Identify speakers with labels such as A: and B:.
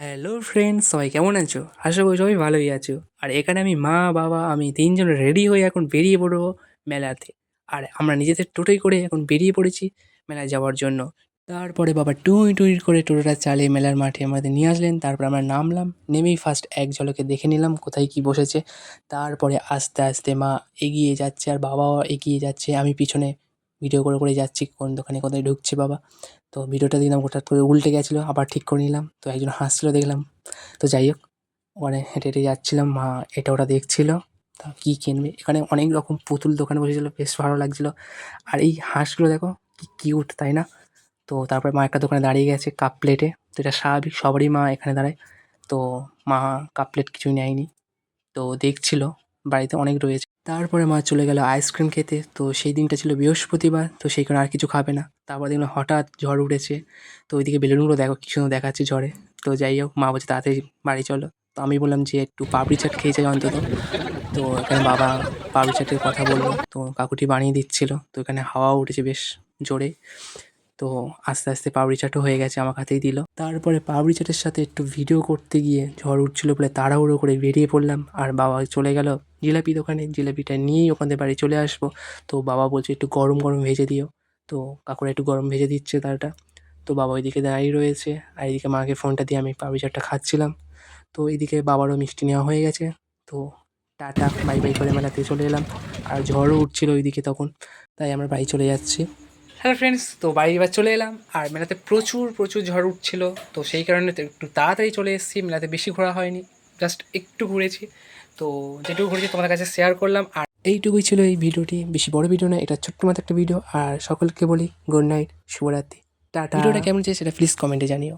A: Hello friends সবাই কেমন আছো? আশা করি সবাই ভালোই আছো। আর এখানে আমি মা, বাবা, আমি তিনজন রেডি হয়ে এখন বেরিয়ে পড়ব মেলাতে। আর আমরা নিজেদের টোটোই করে এখন বেরিয়ে পড়েছি মেলায় যাওয়ার জন্য। তারপরে বাবা টুই টুই করে টোটোটা চালিয়ে মেলার মাঠে আমাদের নিয়ে আসলেন। তারপর আমরা নামলাম, নেমেই ফার্স্ট এক ঝলকে দেখে নিলাম কোথায় কি বসেছে। তারপরে আস্তে আস্তে মা এগিয়ে যাচ্ছে আর বাবাও এগিয়ে যাচ্ছে, আমি পিছনে ভিডিও করে করে যাচ্ছি, কোন দোকানে কোথায় ঢুকছে বাবা। তো ভিডিওটা দেখলাম, হঠাৎ করে উল্টে গেছিল, আবার ঠিক করে নিলাম। তো একজন হাসছিলো দেখলাম। তো যাই হোক, ওখানে হেঁটে হেঁটে যাচ্ছিলাম, মা এটা ওটা দেখছিলো। তা কী কিনবে? এখানে অনেক রকম পুতুল দোকান বসেছিল, বেশ ভালো লাগছিল। আর এই হাঁসগুলো দেখো, কি কিউট তাই না? তো তারপরে মা একটা দোকানে দাঁড়িয়ে গেছে কাপ প্লেটে তো এটা স্বাভাবিক, সবারই মা এখানে দাঁড়ায়। তো মা কাপ প্লেট কিছুই নেয়নি। তো দেখছিল বাড়িতে অনেক রয়েছে। তারপরে মা চলে গেল আইসক্রিম খেতে। তো সেই দিনটা ছিল বৃহস্পতিবার, তো সেই কারণে আর কিছু খাবে না। তারপর দেখলাম হঠাৎ ঝড় উঠেছে। তো ওইদিকে বেলুনগুলো দেখো, কি সুন্দর দেখাচ্ছে ঝড়ে। তো যাই হোক, মা বলছে তাড়াতাড়ি বাড়ি চলো। তো আমি বললাম যে একটু পাপড়ি চাট খেয়ে অন্তত। তো এখানে বাবা পাপড়ি চাটের কথা বলল। তো কাকুটি বানিয়ে দিচ্ছিল। তো এখানে হাওয়াও উঠেছে বেশ জোরে। তো আস্তে আস্তে পাপড়ি চাটও হয়ে গেছে আমার হাতেই দিল। তারপরে পাপড়ি চাটের সাথে একটু ভিডিও করতে গিয়ে ঝড় উঠছিল বলে তাড়াহুড়ো করে বেরিয়ে পড়লাম আর বাবা চলে গেল। জিলাপি দোকানে, জিলাপিটা নিয়েই ওখান থেকে বাড়ি চলে আসব। তো বাবা বলছে, একটু গরম গরম ভেজে দিও। তো কাকুরা একটু গরম ভেজে দিচ্ছে তারটা। তো বাবা ওইদিকে দাঁড়িয়ে রয়েছে আর এইদিকে মাকে ফোনটা দিয়ে আমি পাপড়ি চাটটা খাচ্ছিলাম। তো এইদিকে বাবারও মিষ্টি নেওয়া হয়ে গেছে। তো টাটা, বাই বাই করে মেলাতে চলে এলাম। আর ঝড়ও উঠছিল ওইদিকে তখন, তাই আমরা বাড়ি চলে যাচ্ছি। হ্যালো ফ্রেন্ডস তো বাড়ি এবার চলে এলাম। আর মেলাতে প্রচুর প্রচুর ঝড় উঠছিল। তো সেই কারণে তো একটু তাড়াতাড়ি চলে এসেছি। মেলাতে বেশি ঘোরা হয়নি। জাস্ট একটু ঘুরেছি। তো যেটুকু ঘুরেছি তোমাদের কাছে শেয়ার করলাম। আর এইটুকুই ছিল এই ভিডিওটি। বেশি বড় ভিডিও না এটা ছোট্ট মতো একটা ভিডিও। আর সকলকে বলি গুড নাইট শুভরাত্রি। টাটা। ভিডিওটা কেমন চাই সেটা প্লিজ কমেন্টে জানিও।